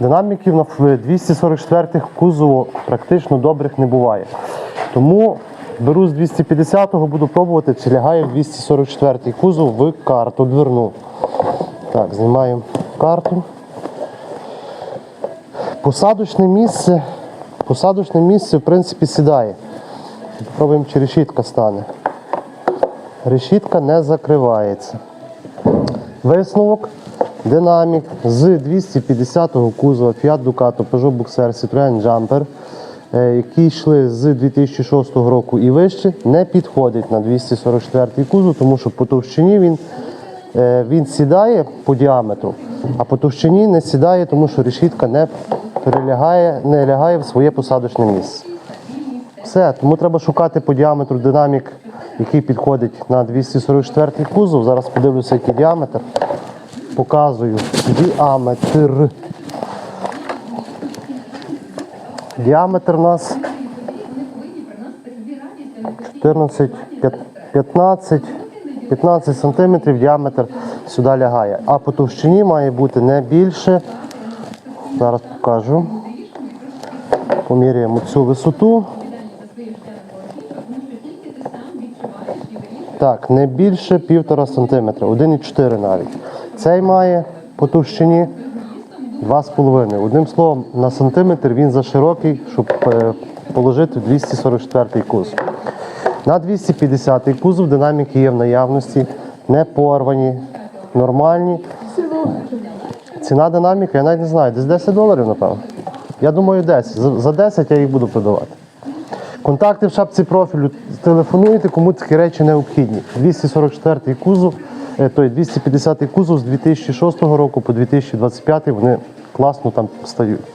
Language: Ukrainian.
Динаміків на 244-х кузову практично добрих не буває. Тому беру з 250-го, буду пробувати, чи лягає в 244-й кузов в карту дверну. Так, знімаємо карту. Посадочне місце. Посадочне місце, в принципі, сідає. Пробуємо, чи решітка стане. Решітка не закривається. Висновок. Динамік з 250-го кузова Fiat Ducato Peugeot Boxer Citroën Jumper, е, які йшли з 2006 року і вище, не підходить на 244 кузов, тому що по товщині він, е, він сідає по діаметру, а по товщині не сідає, тому що решітка не перелягає, не лягає в своє посадочне місце. Все, тому треба шукати по діаметру динамік, який підходить на 244 кузов. Зараз подивлюся, який діаметр. Показую діаметр. Діаметр у нас 14, 15, 15 сантиметрів діаметр сюди лягає. А по товщині має бути не більше. Зараз покажу. Поміряємо цю висоту. Так, не більше півтора сантиметра, 1,4 навіть. Цей має по товщині 2,5. Одним словом, на сантиметр він за широкий, щоб е, положити в 244 кузов. На 250 кузов динаміки є в наявності, не порвані, нормальні. Ціна динаміка, я навіть не знаю, десь 10 доларів, напевно. Я думаю, 10. За- За 10 я їх буду продавати. Контакти в шапці профілю. Телефонуйте, кому такі речі необхідні. 244 кузов, той 250 кузов з 2006 року по 2025 вони класно там стають.